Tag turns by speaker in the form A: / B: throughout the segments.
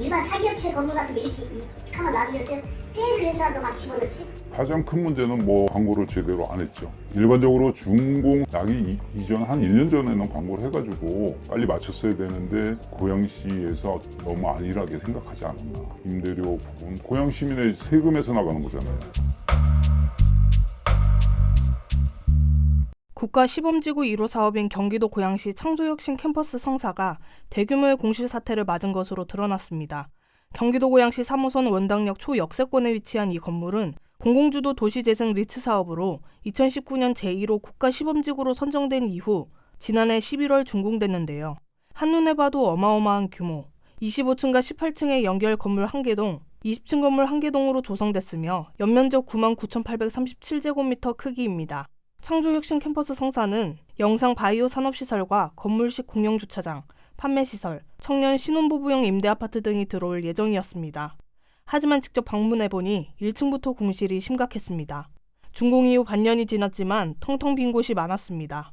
A: 일반 사기업체 건물 같은 거 이렇게 이 가만 놔두겠어요? 세일을 해서라도 막 집어넣지?
B: 가장 큰 문제는 뭐 광고를 제대로 안 했죠. 일반적으로 준공 나기 이- 이전 한 1년 전에는 광고를 해가지고 빨리 마쳤어야 되는데 고양시에서 너무 안일하게 생각하지 않았나. 임대료 부분 고양 시민의 세금에서 나가는 거잖아요.
C: 국가 시범지구 1호 사업인 경기도 고양시 창조혁신 캠퍼스 성사가 대규모의 공실 사태를 맞은 것으로 드러났습니다. 경기도 고양시 3호선 원당역 초역세권에 위치한 이 건물은 공공주도 도시재생 리츠 사업으로 2019년 제1호 국가 시범지구로 선정된 이후 지난해 11월 준공됐는데요. 한눈에 봐도 어마어마한 규모, 25층과 18층의 연결 건물 1개동, 20층 건물 1개동으로 조성됐으며 연면적 9만 9,837제곱미터 크기입니다. 창조혁신 캠퍼스 성사는 영상 바이오 산업시설과 건물식 공영주차장, 판매시설, 청년 신혼부부용 임대아파트 등이 들어올 예정이었습니다. 하지만 직접 방문해보니 1층부터 공실이 심각했습니다. 준공 이후 반년이 지났지만 텅텅 빈 곳이 많았습니다.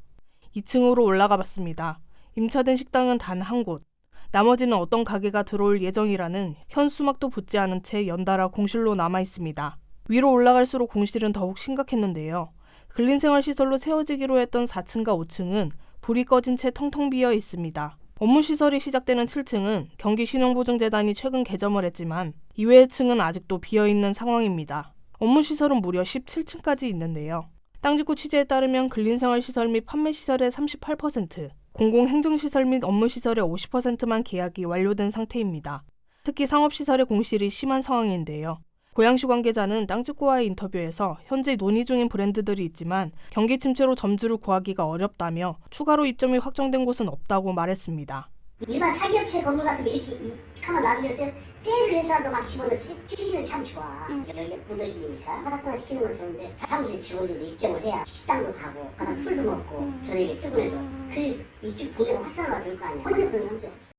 C: 2층으로 올라가 봤습니다. 임차된 식당은 단 한 곳. 나머지는 어떤 가게가 들어올 예정이라는 현수막도 붙지 않은 채 연달아 공실로 남아 있습니다. 위로 올라갈수록 공실은 더욱 심각했는데요. 근린생활시설로 채워지기로 했던 4층과 5층은 불이 꺼진 채 텅텅 비어 있습니다. 업무 시설이 시작되는 7층은 경기신용보증재단이 최근 개점을 했지만 이외의 층은 아직도 비어 있는 상황입니다. 업무 시설은 무려 17층까지 있는데요. 땅짓구 취재에 따르면 근린생활시설 및 판매시설의 38%, 공공행정시설 및 업무시설의 50%만 계약이 완료된 상태입니다. 특히 상업시설의 공실이 심한 상황인데요. 고양시 관계자는 땅짓구와의 인터뷰에서 현재 논의 중인 브랜드들이 있지만 경기 침체로 점주를 구하기가 어렵다며 추가로 입점이 확정된 곳은 없다고 말했습니다.
A: 일반 사기업체 건물 같은 거 이렇게 이 가만 놔두겠어요? 세일을 해서라도 막 집어넣지? 취지는 참 좋아. 여기 구도심이니까 화사성화 시키는 건 좋은데 사무실 직원들도 입점을 해야 식당도 가고 가서 술도 먹고 저녁에 퇴근해서 그 이쪽 동네가 활성화가 될 거 아니야. 전혀 그런 상태 없어.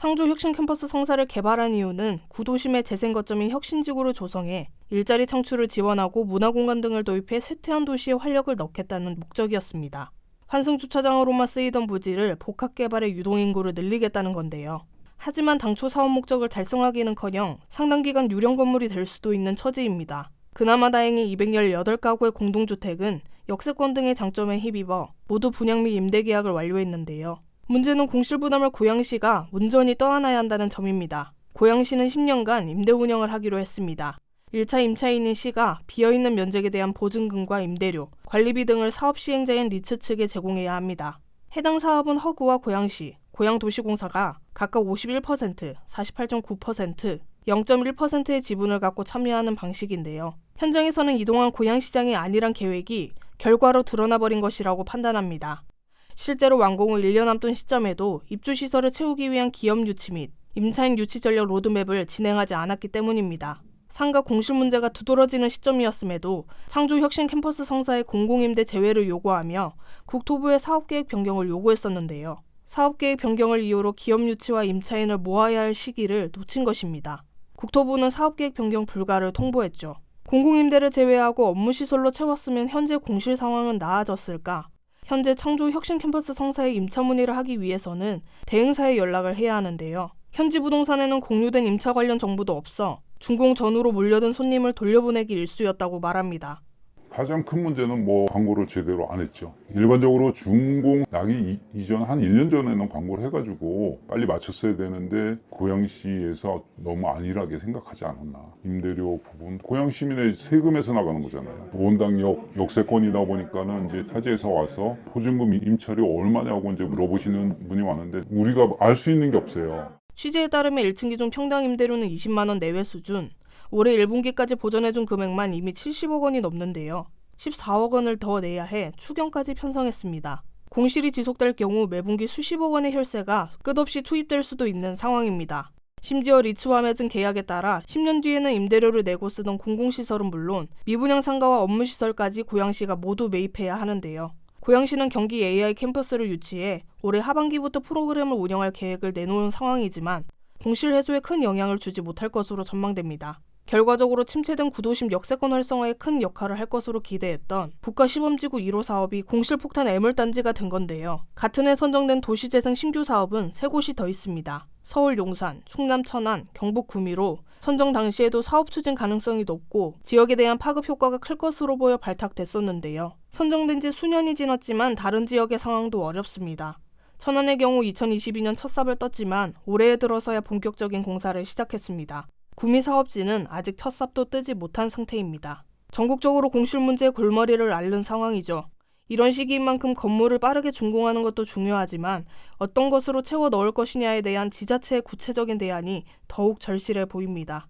C: 창조 혁신 캠퍼스 성사를 개발한 이유는 구도심의 재생 거점인 혁신지구를 조성해 일자리 창출을 지원하고 문화공간 등을 도입해 쇠퇴한 도시에 활력을 넣겠다는 목적이었습니다. 환승 주차장으로만 쓰이던 부지를 복합 개발해 유동 인구를 늘리겠다는 건데요. 하지만 당초 사업 목적을 달성하기는커녕 상당 기간 유령 건물이 될 수도 있는 처지입니다. 그나마 다행히 218가구의 공동주택은 역세권 등의 장점에 힘입어 모두 분양 및 임대 계약을 완료했는데요. 문제는 공실 부담을 고양시가 온전히 떠안아야 한다는 점입니다. 고양시는 10년간 임대 운영을 하기로 했습니다. 1차 임차인인 시가 비어있는 면적에 대한 보증금과 임대료, 관리비 등을 사업 시행자인 리츠 측에 제공해야 합니다. 해당 사업은 허구와 고양시, 고양도시공사가 각각 51%, 48.9%, 0.1%의 지분을 갖고 참여하는 방식인데요. 현장에서는 이동안 고양시장이 아니란 계획이 결과로 드러나 버린 것이라고 판단합니다. 실제로 완공 후 1년 남던 시점에도 입주 시설을 채우기 위한 기업 유치 및 임차인 유치 전략 로드맵을 진행하지 않았기 때문입니다. 상가 공실 문제가 두드러지는 시점이었음에도 창조혁신 캠퍼스 성사의 공공임대 제외를 요구하며 국토부의 사업계획 변경을 요구했었는데요. 사업계획 변경을 이유로 기업 유치와 임차인을 모아야 할 시기를 놓친 것입니다. 국토부는 사업계획 변경 불가를 통보했죠. 공공임대를 제외하고 업무시설로 채웠으면 현재 공실 상황은 나아졌을까? 현재 창조 혁신 캠퍼스 성사에 임차 문의를 하기 위해서는 대행사에 연락을 해야 하는데요. 현지 부동산에는 공유된 임차 관련 정보도 없어 준공 전후로 몰려든 손님을 돌려보내기 일쑤였다고 말합니다.
B: 가장 큰 문제는 뭐 광고를 제대로 안 했죠. 일반적으로 준공 나기 이- 이전 한 1년 전에는 광고를 해가지고 빨리 마쳤어야 되는데 고양시에서 너무 안일하게 생각하지 않았나. 임대료 부분 고양 시민의 세금에서 나가는 거잖아요. 원당 역 역세권이다 보니까는 이제 타지에서 와서 보증금 임차료 얼마냐고 이제 물어보시는 분이 많은데 우리가 알 수 있는 게 없어요.
C: 취재에 따르면 1층 기준 평당 임대료는 20만 원 내외 수준. 올해 1분기까지 보전해준 금액만 이미 70억 원이 넘는데요. 14억 원을 더 내야 해 추경까지 편성했습니다. 공실이 지속될 경우 매분기 수십억 원의 혈세가 끝없이 투입될 수도 있는 상황입니다. 심지어 리츠와 맺은 계약에 따라 10년 뒤에는 임대료를 내고 쓰던 공공시설은 물론 미분양 상가와 업무시설까지 고양시가 모두 매입해야 하는데요. 고양시는 경기 AI 캠퍼스를 유치해 올해 하반기부터 프로그램을 운영할 계획을 내놓은 상황이지만 공실 해소에 큰 영향을 주지 못할 것으로 전망됩니다. 결과적으로 침체된 구도심 역세권 활성화에 큰 역할을 할 것으로 기대했던 국가 시범지구 1호 사업이 공실 폭탄 애물단지가 된 건데요. 같은 해 선정된 도시재생 신규 사업은 세 곳이 더 있습니다. 서울 용산, 충남 천안, 경북 구미로 선정 당시에도 사업 추진 가능성이 높고 지역에 대한 파급 효과가 클 것으로 보여 발탁됐었는데요. 선정된 지 수년이 지났지만 다른 지역의 상황도 어렵습니다. 천안의 경우 2022년 첫 삽을 떴지만 올해에 들어서야 본격적인 공사를 시작했습니다. 구미 사업지는 아직 첫 삽도 뜨지 못한 상태입니다. 전국적으로 공실 문제의 골머리를 앓는 상황이죠. 이런 시기인 만큼 건물을 빠르게 준공하는 것도 중요하지만 어떤 것으로 채워 넣을 것이냐에 대한 지자체의 구체적인 대안이 더욱 절실해 보입니다.